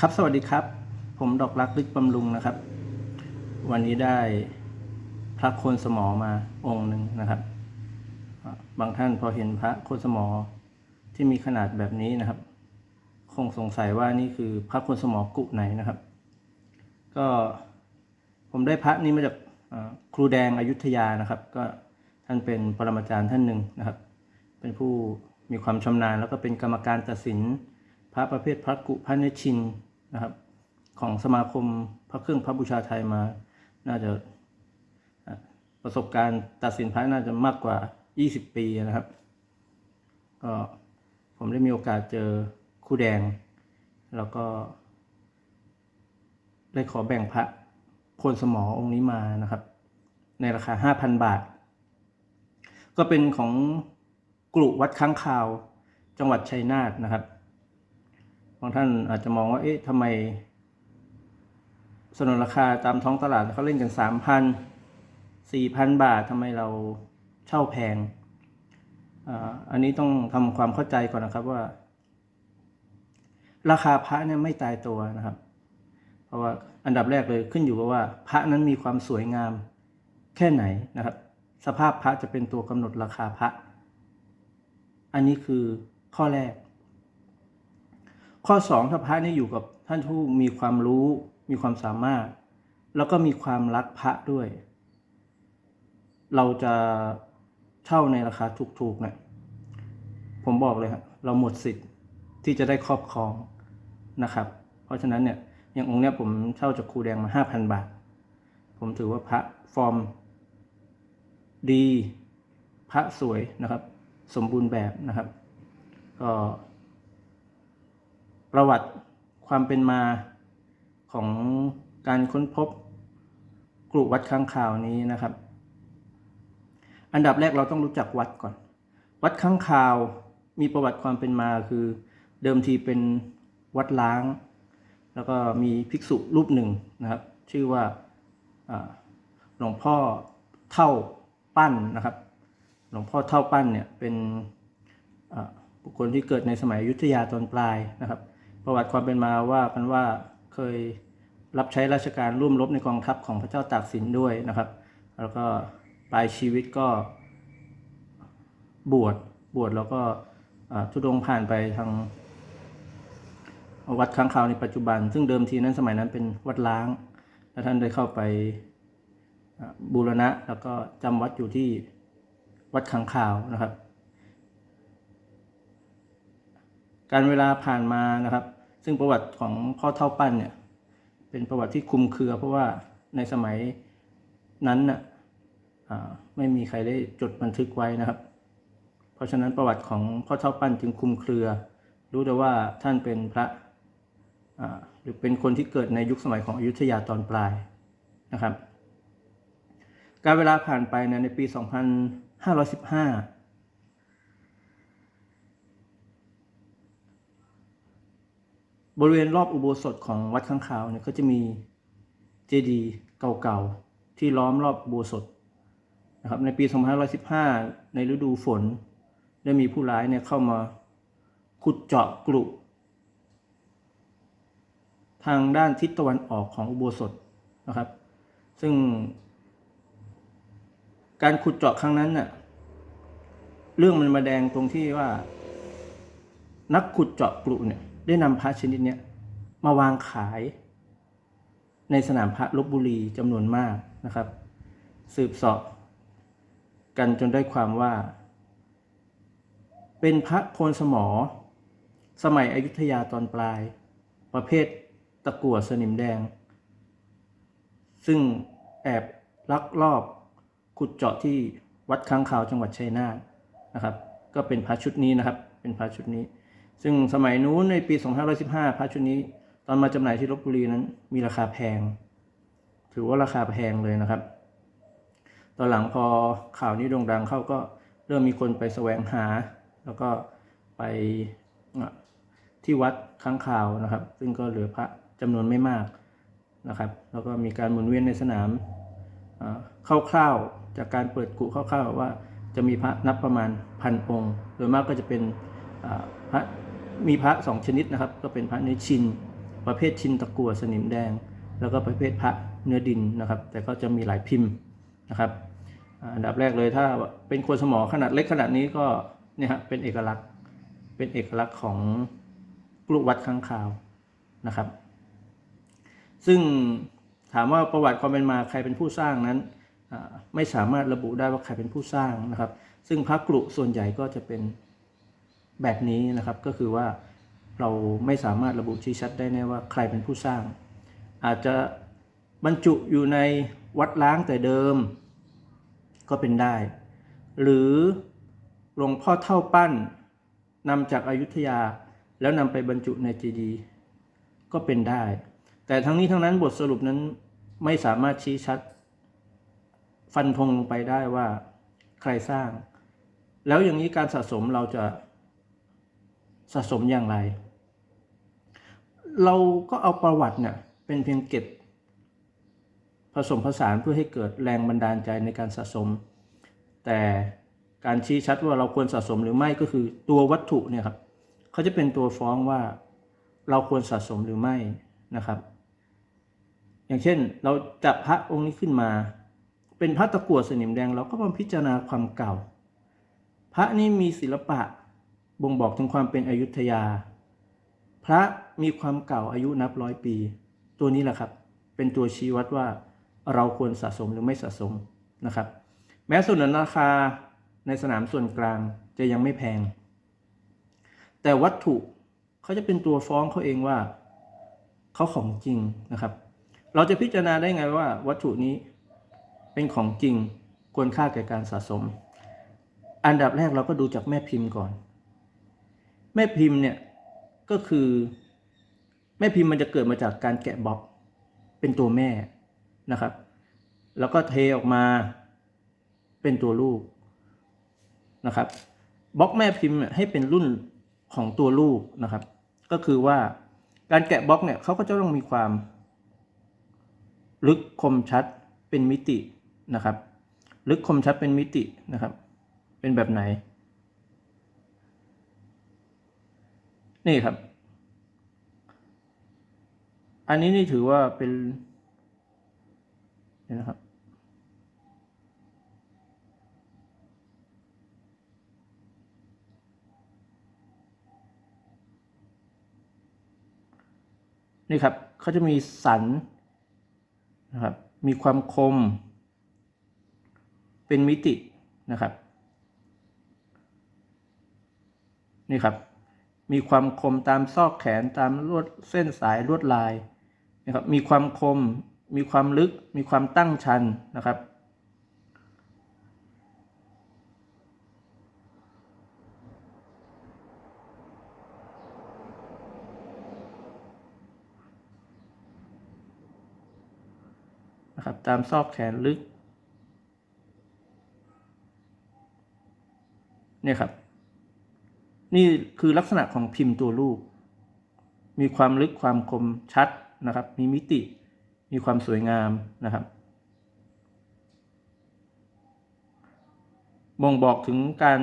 ครับสวัสดีครับ ผมดอกรักลึกบำรุงนะครับ วันนี้ได้พระโคนสมอมาองค์หนึ่งนะครับ บางท่านพอเห็นพระโคนสมอที่มีขนาดแบบนี้นะครับ คงสงสัยว่านี่คือพระโคนสมอกุไหนนะครับ ก็ผมได้พระนี้มาจากครูแดงอยุธยานะครับ ก็ท่านเป็นปรมาจารย์ท่านหนึ่งนะครับ เป็นผู้มีความชำนาญแล้วก็เป็นกรรมการตัดสิน พระประเภทพระกุพระเนชินนะครับ ของสมาคมพระเครื่องพระบูชาไทยมา น่าจะประสบการณ์ตัดสินพระน่าจะมากกว่า 20 ปีนะครับ ก็ผมได้มีโอกาสเจอครูแดง แล้วก็ ได้ขอแบ่งพระโคนสมอองค์นี้มานะครับ ในราคา 5,000 บาท ก็เป็นของกลุ่วัดค้างคาว จังหวัดชัยนาทนะครับ บางท่านอาจจะมองว่า เอ๊ะทำไมสนนราคาตามท้องตลาดเขาเล่นกัน 3,000 4,000 บาททำไมเราเช่าแพง อันนี้ต้องทำความเข้าใจก่อนนะครับว่า ราคาพระเนี่ยไม่ตายตัวนะครับ เพราะว่าอันดับแรกเลยขึ้นอยู่กับว่า พระนั้นมีความสวยงามแค่ไหนนะครับ สภาพพระจะเป็นตัวกำหนดราคาพระ อันนี้คือข้อแรก ข้อสองถ้าพระนี่อยู่กับท่านผู้มีความรู้มีความสามารถ แล้วก็มีความรักพระด้วย เราจะเช่าในราคาถูกๆเนะี่ยผมบอกเลยครับเราหมดสิทธิ์ที่จะได้ครอบครองนะครับ เพราะฉะนั้นเนี่ยอย่างองค์เนี้ยผมเช่าจากครูแดงมาห้าพันบาท ผมถือว่าพระฟอร์มดี พระสวยนะครับ สมบูรณ์แบบนะครับ ก็ ประวัติความเป็นมาของการค้นพบกลุ่วัดค้างคาวนี้นะครับ อันดับแรกเราต้องรู้จักวัดก่อน วัดค้างคาวมีประวัติความเป็นมาคือเดิมทีเป็นวัดล้าง แล้วก็มีภิกษุรูปหนึ่งนะครับ ชื่อว่าหลวงพ่อเท่าปั้นนะครับ หลวงพ่อเท่าปั้นเนี่ยเป็นบุคคลที่เกิดในสมัยยุทธยาตอนปลายนะครับ ประวัติความเป็นมาว่ากันว่าเคยรับใช้ราชการร่วมรบในกองทัพของพระเจ้าตากสินด้วยนะครับ แล้วก็ปลายชีวิตก็บวชบวชแล้วก็ทุดงผ่านไปทางวัดค้างคาวในปัจจุบัน ซึ่งเดิมทีนั้นสมัยนั้นเป็นวัดล้าง และท่านได้เข้าไปบูรณะ แล้วก็จำวัดอยู่ที่วัดค้างคาวนะครับ การเวลาผ่านมานะครับ ซึ่งประวัติของพ่อเท่าปั้นเนี่ยเป็นประวัติที่คุมเครือ เพราะว่าในสมัยนั้นน่ะไม่มีใครได้จดบันทึกไว้นะครับ เพราะฉะนั้นประวัติของพ่อเท่าปั้นจึงคุมเครือ รู้แต่ว่าท่านเป็นพระอ่าหรือเป็นคนที่เกิดในยุคสมัยของอยุธยาตอนปลายนะครับ การเวลาผ่านไปนยในปี 2515 บริเวณรอบอุโบสถของวัดข้างคาวเนี่ยก็จะมีเจดีย์เก่าๆที่ล้อมรอบอุโบสถนะครับในปี 2515 ในฤดูฝน ได้มีผู้ร้ายเนี่ยเข้ามาขุดเจาะกรุทางด้านทิศตะวันออกของอุโบสถนะครับ ซึ่ง การขุดเจาะครั้งนั้นน่ะเรื่องมันมาแดงตรงที่ว่า นักขุดเจาะกรุเนี่ย ได้นำพระชนิดนี้มาวางขายในสนามพระลบบุรีจำนวนมากนะครับ สืบสอบกันจนได้ความว่า เป็นพระโคนสมอ สมัยอยุธยาตอนปลาย ประเภทตะกั่วสนิมแดง ซึ่งแอบลักลอบขุดเจาะที่วัดค้างคาวจังหวัดชัยนาทนะครับ ก็เป็นพระชุดนี้นะครับ เป็นพระชุดนี้ ซึ่งสมัยนู้นในปี 2515พระชุดนี้ ตอนมาจำหน่ายที่ลบบุรีนั้น มีราคาแพง ถือว่าราคาแพงเลยนะครับ ตอนหลังพอข่าวนี้โด่งดังเข้าก็เริ่มมีคนไปแสวงหา แล้วก็ไปที่วัดค้างคาวนะครับ ซึ่งก็เหลือพระจำนวนไม่มากนะครับ แล้วก็มีการหมุนเวียนในสนามคร่าวๆจากการเปิดกุคร่าวๆว่าจะมีพระนับประมาณพันองค์ โดยมากก็จะเป็นพระ มีพระสองชนิดนะครับ ก็เป็นพระเนื้อชิน ประเภทชินตะกัวสนิมแดง แล้วก็ประเภทพระเนื้อดินนะครับ แต่ก็จะมีหลายพิมพ์นะครับอันดับแรกเลยถ้าเป็นคนสมอขนาดเล็กขนาดนี้ก็เนี่ยฮะเป็นเอกลักษณ์เป็นเอกลักษณ์ของกลุวัดข้างคาวนะครับ ซึ่งถามว่าประวัติความเป็นมาใครเป็นผู้สร้างนั้นไม่สามารถระบุได้ว่าใครเป็นผู้สร้างนะครับ ซึ่งพระกลุส่วนใหญ่ก็จะเป็น แบบนี้นะครับก็คือว่าเราไม่สามารถระบุชี้ชัดได้แน่ว่าใครเป็นผู้สร้าง อาจจะบรรจุอยู่ในวัดล้างแต่เดิมก็เป็นได้ หรือหลวงพ่อเท่าปั้นนำจากอายุทยาแล้วนำไปบรรจุในเจดีย์ก็เป็นได้ แต่ทั้งนี้ทั้งนั้นบทสรุปนั้นไม่สามารถชี้ชัด ฟันธงลงไปได้ว่าใครสร้าง แล้วอย่างนี้การสะสมเราจะ สะสมอย่างไร เราก็เอาประวัติเนี่ยเป็นเพียงเก็บผสมผสานเพื่อให้เกิดแรงบันดาลใจในการสะสม แต่การชี้ชัดว่าเราควรสะสมหรือไม่ก็คือตัววัตถุเนี่ยครับเขาจะเป็นตัวฟ้องว่าเราควรสะสมหรือไม่นะครับ อย่างเช่นเราจับพระองค์นี้ขึ้นมา เป็นพระตะกั่วสนิมแดงเราก็มาพิจารณาความเก่า พระนี้มีศิลปะ บ่งบอกถึงความเป็นอยุธยา พระมีความเก่าอายุนับร้อยปี ตัวนี้แหละครับ เป็นตัวชี้วัดว่าเราควรสะสมหรือไม่สะสมนะครับ แม้ส่วนราคาในสนามส่วนกลางจะยังไม่แพง แต่วัตถุเขาจะเป็นตัวฟ้องเขาเองว่าเขาของจริงนะครับ เราจะพิจารณาได้ไงว่า วัตถุนี้เป็นของจริงควรค่าแก่การสะสม อันดับแรกเราก็ดูจากแม่พิมพ์ก่อน แม่พิมพ์เนี่ยก็คือแม่พิมพ์มันจะเกิดมาจากการแกะบล็อกเป็นตัวแม่นะครับ แล้วก็เทออกมาเป็นตัวลูกนะครับบล็อกแม่พิมพ์ให้เป็นรุ่นของตัวลูกนะครับ ก็คือว่าการแกะบล็อกเนี่ยเขาก็จะต้องมีความ ลึกคมชัดเป็นมิตินะครับ ลึกคมชัดเป็นมิตินะครับ เป็นแบบไหน นี่ครับ อันนี้นี่ถือว่าเป็นนี่นะครับ นี่ครับเขาจะมีสันนะครับ มีความคม เป็นมิตินะครับ นี่ครับ มีความคมตามซอกแขนตามลวดเส้นสายลวดลายนะครับมีความคม มีความลึก มีความตั้งชันนะครับ นะครับ ตามซอกแขนลึก เนี่ยครับ นี่คือลักษณะของพิมพ์ตัวลูกมีความลึกความคมชัดนะครับ มีมิติ มีความสวยงามนะครับบ่งบอกถึงการ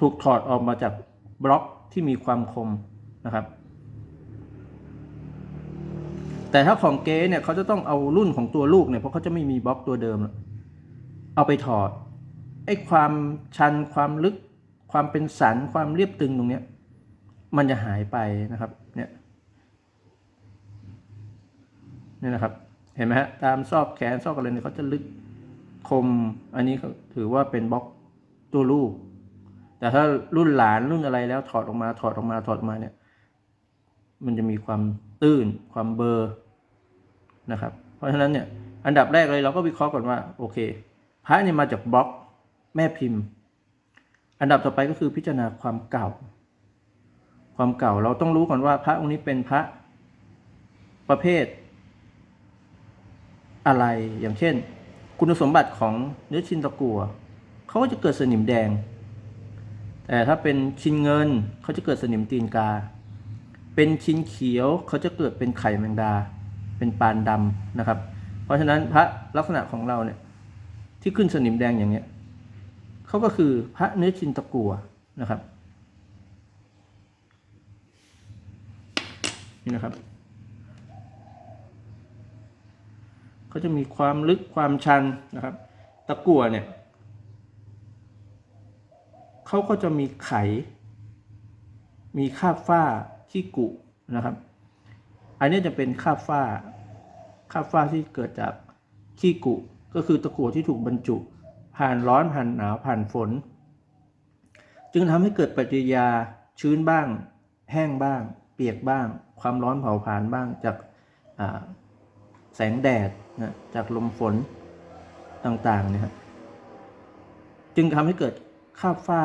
ถูกถอดออกมาจากบล็อกที่มีความคมนะครับ แต่ถ้าของเก๊เนี่ยเขาจะต้องเอารุ่นของตัวลูกเนี่ยเพราะเขาจะไม่มีบล็อกตัวเดิม เอาไปถอดไอ้ความชันความลึก ความเป็นสันความเรียบตึงตรงเนี้ยมันจะหายไปนะครับเนี่ยนี่นะครับ เห็นไหมฮะตามซอกแขนซอกอะไรเนี่ยเขาจะลึกคมอันนี้เขาถือว่าเป็นบล็อกตัวลูก แต่ถ้ารุ่นหลานรุ่นอะไรแล้วถอดออกมาถอดออกมาถอดออกมาเนี่ย มันจะมีความตื้นความเบอร์นะครับ เพราะฉะนั้นเนี่ยอันดับแรกเลยเราก็วิเคราะห์ก่อนว่าโอเคพระเนี่ยมาจากบล็อกแม่พิมพ์ อันดับต่อไปก็คือพิจารณาความเก่า ความเก่าเราต้องรู้ก่อนว่าพระองค์นี้เป็นพระประเภท อะไรอย่างเช่น คุณสมบัติของเนื้อชินตะกัวเขาก็จะเกิดสนิมแดง แต่ถ้าเป็นชินเงินเขาจะเกิดสนิมตีนกา เป็นชินเขียวเขาจะเกิดเป็นไข่แมงดา เป็นปานดำนะครับ เพราะฉะนั้นพระลักษณะของเราเนี่ยที่ขึ้นสนิมแดงอย่างเนี้ย เขาก็คือพระเนื้อชินตะกัวนะครับ นี่นะครับเขาจะมีความลึกความชันนะครับ ตะกัวเนี่ยเขาก็จะมีไข มีคาบฝ้าขี้กุนะครับ อันนี้จะเป็นคาบฝ้าคาบฝ้าที่เกิดจากขี้กุ ก็คือตะกั่วที่ถูกบรรจุ ผ่านร้อนผ่านหนาวผ่านฝน จึงทำให้เกิดปฏิกิริยาชื้นบ้าง แห้งบ้าง เปียกบ้าง ความร้อนเผาผลาญบ้างจากแสงแดดนะจากลมฝนต่างๆเนี่ยจึงทำให้เกิดคาบฝ้า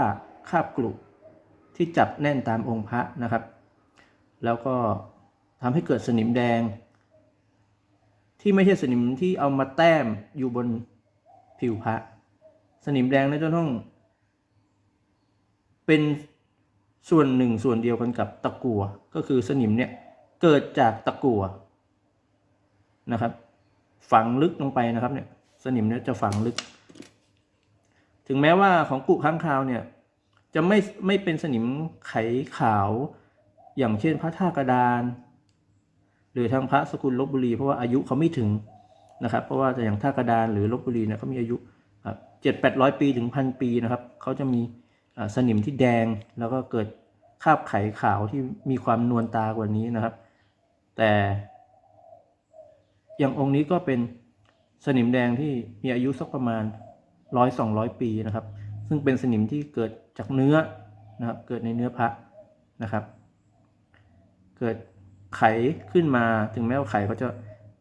คาบกลุที่จับแน่นตามองค์พระนะครับ แล้วก็ทำให้เกิดสนิมแดง ที่ไม่ใช่สนิมที่เอามาแต้มอยู่บนผิวพระ สนิมแดงนั้นจะต้อง เป็นส่วนหนึ่งส่วนเดียวกันกับตะกั่วก็คือสนิมเนี่ยเกิดจากตะกั่วนะครับ ฝังลึกลงไปนะครับเนี่ยสนิมเนี่ยจะฝังลึก ถึงแม้ว่าของกุข้างคาวเนี่ยจะไม่ไม่เป็นสนิมไขขาวอย่างเช่นพระท่ากระดาน หรือทางพระสกุลลบบุรีเพราะว่าอายุเขาไม่ถึงนะครับ เพราะว่าแต่อย่างท่ากระดานหรือลบบุรีเนี่ยเขามีอายุ เจ็ดแปดร้อยปีถึงพันปีนะครับเขาจะมีสนิมที่แดงแล้วก็เกิดคราบไขขาวที่มีความนวลตากว่านี้นะครับ แต่อย่างองค์นี้ก็เป็นสนิมแดงที่มีอายุสักประมาณร้อยสองร้อยปีนะครับ ซึ่งเป็นสนิมที่เกิดจากเนื้อนะครับ เกิดในเนื้อพระนะครับ เกิดไขขึ้นมาถึงแม้ว่าไขเขาจะ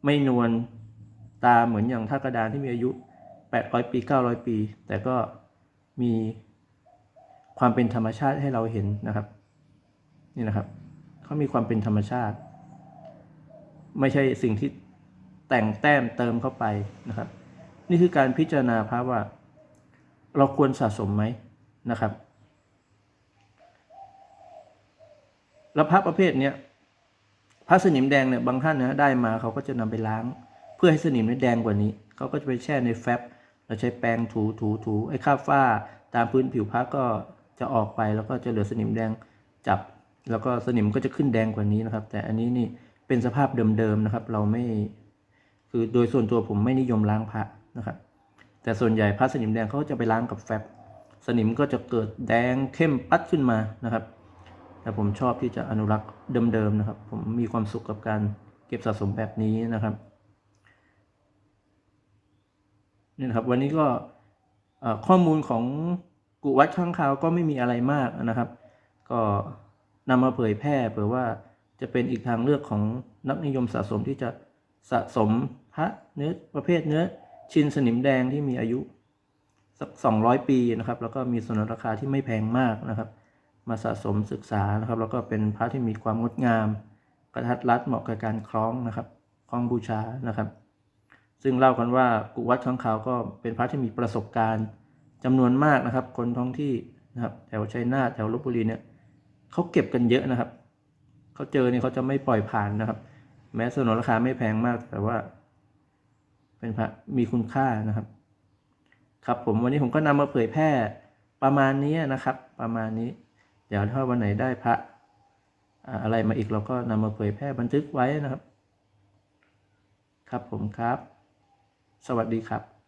ไม่นวลตาเหมือนอย่างท่ากระดานที่มีอายุ 800 ปี 900 ปี แต่ก็มีความเป็นธรรมชาติให้เราเห็นนะครับ นี่นะครับเขามีความเป็นธรรมชาติ ไม่ใช่สิ่งที่แต่งแต้มเติมเข้าไปนะครับ นี่คือการพิจารณาพระว่า เราควรสะสมไหมนะครับแล้วพระประเภทเนี้ยพระสนิมแดงเนี่ยบางท่านนะได้มาเขาก็จะนำไปล้าง เพื่อให้สนิมเนี่ยแดงกว่านี้เขาก็จะไปแช่ในแฟบ แล้วใช้แปรงถูถูถูไอ้คราบฝ้าตามพื้นผิวพระก็จะออกไปแล้วก็จะเหลือสนิมแดงจับ แล้วก็สนิมก็จะขึ้นแดงกว่านี้นะครับ แต่อันนี้นี่เป็นสภาพเดิมๆนะครับ เราไม่คือโดยส่วนตัวผมไม่นิยมล้างพระนะครับ แต่ส่วนใหญ่พระสนิมแดงเขาจะไปล้างกับแฟบสนิมก็จะเกิดแดงเข้มปัดขึ้นมานะครับ แต่ผมชอบที่จะอนุรักษ์เดิมๆนะครับ ผมมีความสุขกับการเก็บสะสมแบบนี้นะครับ นี่นะครับ วันนี้ก็ข้อมูลของกุวัดข้างคาวก็ไม่มีอะไรมากนะครับ ก็นำมาเผยแพร่เผื่อว่าจะเป็นอีกทางเลือกของนักนิยมสะสมที่จะสะสมพระเนื้อประเภทเนื้อชินสนิมแดงที่มีอายุสัก 200 ปีนะครับ แล้วก็มีสนนราคาที่ไม่แพงมากนะครับ มาสะสมศึกษานะครับ แล้วก็เป็นพระที่มีความงดงาม กระทัดรัดเหมาะกับการคล้องนะครับคล้องบูชานะครับ ซึ่งเล่ากันว่ากุวัดข้างคาวก็เป็นพระที่มีประสบการณ์จำนวนมากนะครับ คนท้องที่นะครับแถวชัยนาทแถวลบบุรีเนี่ยเขาเก็บกันเยอะนะครับเขาเจอเนี่ยเขาจะไม่ปล่อยผ่านนะครับ แม้สนนราคาไม่แพงมากแต่ว่า เป็นพระมีคุณค่านะครับ ครับผมวันนี้ผมก็นำมาเผยแพร่ประมาณนี้นะครับ ประมาณนี้ เดี๋ยวถ้าวันไหนได้พระอ่าอะไรมาอีกเราก็นำมาเผยแพร่บันทึกไว้นะครับ ครับผมครับ สวัสดีครับ